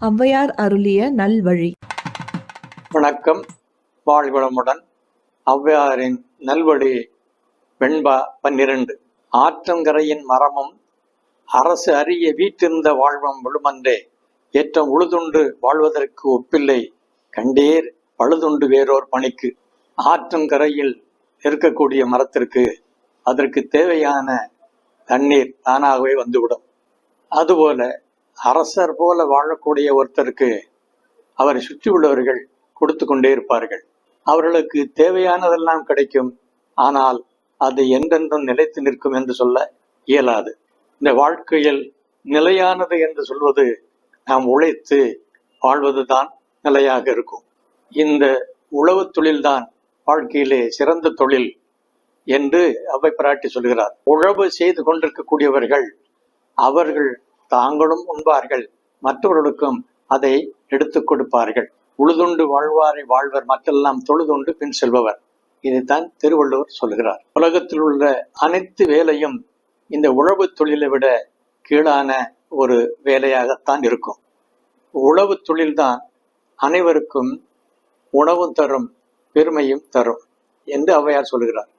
ஔவையார் அருளிய நல்வழி. வணக்கம். வாழ்வளமுடன் ஔவையாரின் நல்வழி வெண்பா பன்னிரண்டு. ஆற்றங்கரையின் மரமும் அரசு அறிய வீட்டிருந்த வாழ்வம் விழுமன்றே ஏற்றம் உழுதுண்டு வாழ்வதற்கு ஒப்பில்லை. கண்டேர் பழுதுண்டு வேறோர் பணிக்கு. ஆற்றங்கரையில் இருக்கக்கூடிய மரத்திற்கு அதற்கு தேவையான தண்ணீர் தானாகவே வந்துவிடும். அதுபோல அரசர் போல வாழக்கூடிய ஒருத்தருக்கு அவரை சுற்றி உள்ளவர்கள் கொடுத்து கொண்டே இருப்பார்கள். அவர்களுக்கு தேவையானதெல்லாம் கிடைக்கும். ஆனால் அது என்றென்றும் நிலைத்து நிற்கும் என்று சொல்ல இயலாது. இந்த வாழ்க்கையில் நிலையானது என்று சொல்வது நாம் உழைத்து வாழ்வதுதான் நிலையாக இருக்கும். இந்த உழவு தொழில்தான் வாழ்க்கையிலே சிறந்த தொழில் என்று அவை பிராட்டி சொல்கிறார். உழவு செய்து கொண்டிருக்கக்கூடியவர்கள் அவர்கள் தாங்களும் உண்பார்கள் மற்றவர்களுக்கும் அதை எடுத்து கொடுப்பார்கள். உழுதுண்டு வாழ்வாரை வாழ்வர் மற்றெல்லாம் தொழுதுண்டு பின் செல்பவர். இதைத்தான் திருவள்ளுவர் சொல்கிறார். உலகத்தில் உள்ள அனைத்து வேலையும் இந்த உழவு தொழிலை விட கீழான ஒரு வேலையாகத்தான் இருக்கும். உழவு தொழில்தான் அனைவருக்கும் உணவும் தரும் பெருமையும் தரும் என்று ஔவையார் சொல்கிறார்.